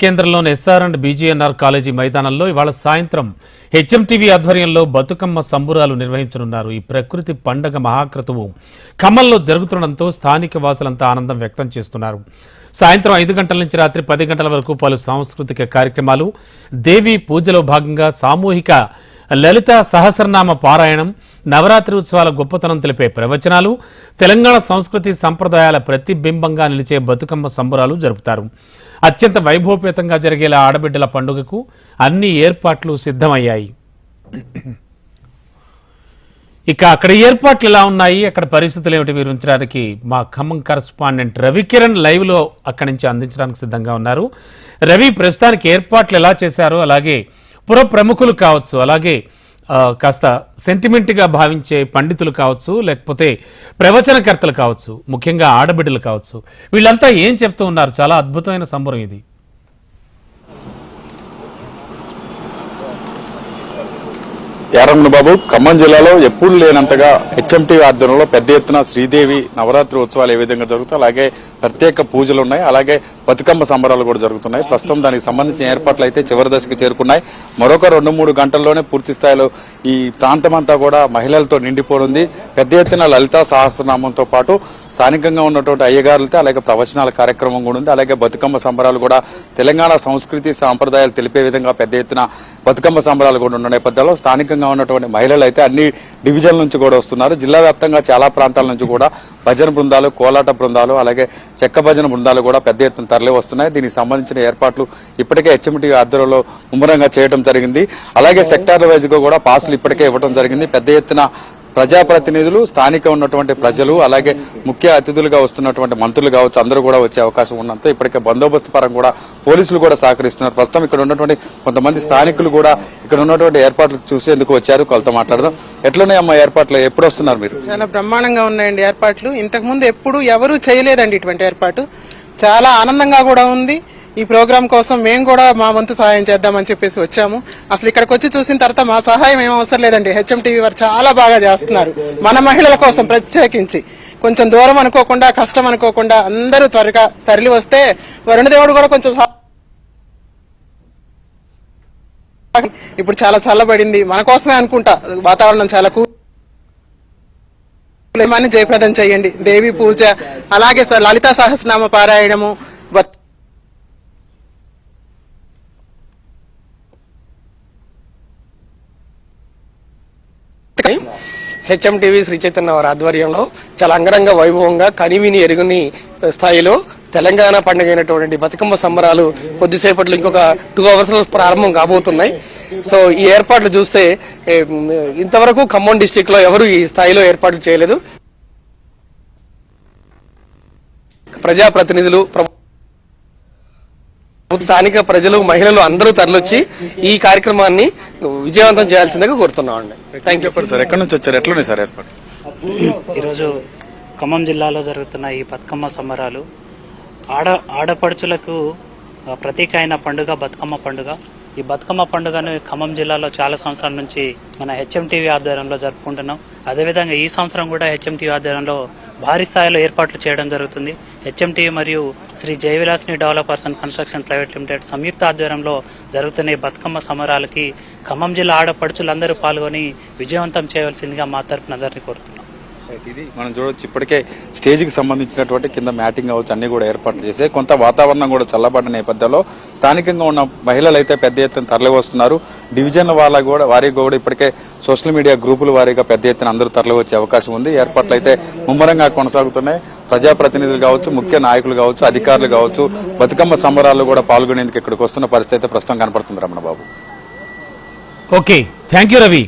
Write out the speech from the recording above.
కేంద్రంలోని SR and BGNR college మైదానంలో ఇవాళ సాయంత్రం హెచ్ఎంటీవీ ఆధ్వర్యంలో బతుకమ్మ సంబురాలు నిర్వహించనున్నారు. ఈ ప్రకృతి పండగ మహాక్రతువు ఖమ్మంలో జరుగుతుండటంతో స్థానిక వాసులంతా ఆనందం వ్యక్తం చేస్తున్నారు. సాయంత్రం ఐదు గంటల నుంచి రాత్రి పది గంటల వరకు పలు సాంస్కృతిక కార్యక్రమాలు దేవీ పూజలో భాగంగా సామూహిక లలిత సహస్రనామ పారాయణం నవరాత్రి ఉత్సవాల గొప్పతనం తెలిపే ప్రవచనాలు తెలంగాణ సంస్కృతి సంప్రదాయాల ప్రతిబింబంగా నిలిచే బతుకమ్మ సంబరాలు జరుపుతారు. అత్యంత వైభవపేతంగా జరిగేలా ఆడబిడ్డల పండుగకు అన్ని ఏర్పాట్లు సిద్ధమయ్యాయి. ఇక అక్కడ ఏర్పాట్లు ఎలా ఉన్నాయి? అక్కడ పరిస్థితులు ఏమిటి? వివరించడానికి మా ఖమ్మం కరస్పాండెంట్ రవికిరణ్ లైవ్లో అక్కడి నుంచి అందించడానికి సిద్ధంగా ఉన్నారు. రవి ప్రస్తుతానికి ఏర్పాట్లు ఎలా చేశారో? అలాగే పుర ప్రముఖులు కావచ్చు అలాగే కాస్త సెంటిమెంట్గా భావించే పండితులు కావచ్చు లేకపోతే ప్రవచనకర్తలు కావచ్చు ముఖ్యంగా ఆడబిడ్డలు కావచ్చు వీళ్ళంతా ఏం చెప్తూ ఉన్నారు? చాలా అద్భుతమైన సంబరం ఇది. యారమ్మన బాబు ఖమ్మం జిల్లాలో ఎప్పుడు లేనంతగా హెచ్ఎంటీ ఆధ్వర్యంలో పెద్ద ఎత్తున శ్రీదేవి నవరాత్రి ఉత్సవాలు ఏ విధంగా జరుగుతాయి అలాగే ప్రత్యేక పూజలు ఉన్నాయి అలాగే బతుకమ్మ సంబరాలు కూడా జరుగుతున్నాయి. ప్రస్తుతం దానికి సంబంధించిన ఏర్పాట్లు అయితే చివరి దశకు చేరుకున్నాయి. మరొక రెండు మూడు గంటల్లోనే పూర్తి స్థాయిలో ఈ ప్రాంతమంతా కూడా మహిళలతో నిండిపోనుంది. పెద్ద ఎత్తున లలితా సహస్రనామంతో పాటు స్థానికంగా ఉన్నటువంటి అయ్యగారులతో అలాగే ప్రవచనాల కార్యక్రమం కూడా ఉంది. అలాగే బతుకమ్మ సంబరాలు కూడా తెలంగాణ సంస్కృతి సాంప్రదాయాలు తెలిపే విధంగా పెద్ద ఎత్తున బతుకమ్మ సంబరాలు కూడా ఉన్న నేపథ్యంలో స్థానికంగా ఉన్నటువంటి మహిళలు అయితే అన్ని డివిజన్ల నుంచి కూడా వస్తున్నారు. జిల్లా వ్యాప్తంగా చాలా ప్రాంతాల నుంచి కూడా భజన బృందాలు కోలాట బృందాలు అలాగే చెక్క భజన బృందాలు కూడా పెద్ద ఎత్తున తరలి వస్తున్నాయి. దీనికి సంబంధించిన ఏర్పాట్లు ఇప్పటికే హెచ్ఎంటీ ఆధ్వర్యంలో ముమ్మరంగా చేయడం జరిగింది. అలాగే సెక్టార్ వైజ్గా కూడా పాసులు ఇప్పటికే ఇవ్వడం జరిగింది. పెద్ద ఎత్తున ప్రజాప్రతినిధులు స్థానిక ఉన్నటువంటి ప్రజలు అలాగే ముఖ్య అతిథులుగా వస్తున్నటువంటి మంత్రులు కావచ్చు అందరూ కూడా వచ్చే అవకాశం ఉన్నంత ఇప్పటికే బందోబస్తు పరం కూడా పోలీసులు కూడా సహకరిస్తున్నారు. ప్రస్తుతం ఇక్కడ ఉన్నటువంటి కొంతమంది స్థానికులు కూడా ఇక్కడ ఉన్నటువంటి ఏర్పాట్లు చూసేందుకు వచ్చారు. వాళ్ళతో మాట్లాడదాం. ఎట్లున్నాయమ్మా ఏర్పాట్లు? ఎప్పుడు వస్తున్నారు మీరు? చాలా బ్రహ్మాండంగా ఉన్నాయండి ఏర్పాట్లు. ఇంతకుముందు ఎప్పుడు ఎవరు చేయలేదండి ఇటువంటి ఏర్పాటు. చాలా ఆనందంగా కూడా ఉంది. ఈ ప్రోగ్రామ్ కోసం మేము కూడా మా వంతు సహాయం చేద్దామని చెప్పేసి వచ్చాము. అసలు ఇక్కడికి వచ్చి చూసిన తర్వాత మా సహాయం ఏం అవసరం లేదండి. హెచ్ఎం టీవీ వారు చాలా బాగా చేస్తున్నారు. మన మహిళల కోసం ప్రత్యేకించి. కొంచెం దూరం అనుకోకుండా కష్టం అనుకోకుండా అందరూ త్వరగా తరలి వస్తే వరుణదేవుడు కూడా కొంచెం ఇప్పుడు చాలా చల్లబడింది. మన కోసమే అనుకుంటా. వాతావరణం చాలా కూ జయప్రదం చేయండి. దేవి పూజ అలాగే స- లలితా సహస్రనామ పారాయణము బత్- హెచ్ఎం శ్రీ చైతన్య వారి ఆధ్వర్యంలో చాలా అంగరంగ వైభవంగా కనివిని ఎరుగుని స్థాయిలో తెలంగాణ పండుగ అయినటువంటి బతుకమ్మ సంబరాలు కొద్దిసేపట్లో ఇంకొక టూ అవర్స్లో ప్రారంభం కాబోతున్నాయి. సో ఈ ఏర్పాట్లు చూస్తే ఇంతవరకు ఖమ్మం డిస్టిక్లో ఎవరు ఈ స్థాయిలో ఏర్పాట్లు చేయలేదు. ప్రజాప్రతినిధులు స్థానిక ప్రజలు మహిళలు అందరూ తరలొచ్చి ఈ కార్యక్రమాన్ని విజయవంతం చేయాల్సిందిగా కోరుతున్నామండి థ్యాంక్ యూ సార్ ఎక్కడి నుంచి వచ్చారు? ఎట్లున్నాయి సార్ ఏర్పాటు? ఈరోజు ఖమ్మం జిల్లాలో జరుగుతున్న ఈ బతుకమ్మ సంబరాలు. ఆడ ఆడపడుచులకు ప్రతీక అయిన పండుగ బతుకమ్మ పండుగ. ఈ బతుకమ్మ పండుగను ఖమ్మం జిల్లాలో చాలా సంవత్సరాల నుంచి మన హెచ్ఎంటీవీ ఆధ్వర్యంలో జరుపుకుంటున్నాం. అదేవిధంగా ఈ సంవత్సరం కూడా హెచ్ఎంటీవీ ఆధ్వర్యంలో భారీ స్థాయిలో ఏర్పాట్లు చేయడం జరుగుతుంది. హెచ్ఎంటీవీ మరియు Sri జయవిలాస్ని developers and construction private limited సంయుక్త ఆధ్వర్యంలో జరుగుతున్న ఈ బతుకమ్మ సమరాలకి ఖమ్మం జిల్లా ఆడపడుచులందరూ పాల్గొని విజయవంతం చేయవలసిందిగా మా తరపున అందరినీ కోరుతున్నాం. ఇది మనం చూడొచ్చు. ఇప్పటికే స్టేజ్కి సంబంధించినటువంటి కింద మ్యాటింగ్ అవచ్చు అన్ని కూడా ఏర్పాట్లు చేసే కొంత వాతావరణం కూడా చల్లబడిన నేపథ్యంలో స్థానికంగా ఉన్న మహిళలు అయితే పెద్ద ఎత్తున తరలివస్తున్నారు. డివిజన్ల డివిజన్ వాళ్ళ కూడా వారికి కూడా ఇప్పటికే సోషల్ మీడియా గ్రూపుల వారీగా పెద్ద ఎత్తున అందరూ తరలి వచ్చే అవకాశం ఉంది. ఏర్పాట్లు అయితే ముమ్మరంగా కొనసాగుతున్నాయి. ప్రజాప్రతినిధులు కావచ్చు ముఖ్య నాయకులు కావచ్చు అధికారులు కావచ్చు బతుకమ్మ సంబరాల్లో కూడా పాల్గొనేందుకు ఇక్కడికి వస్తున్న పరిస్థితి అయితే ప్రస్తుతం కనపడుతుంది Ramana Babu. Okay. Thank you Ravi.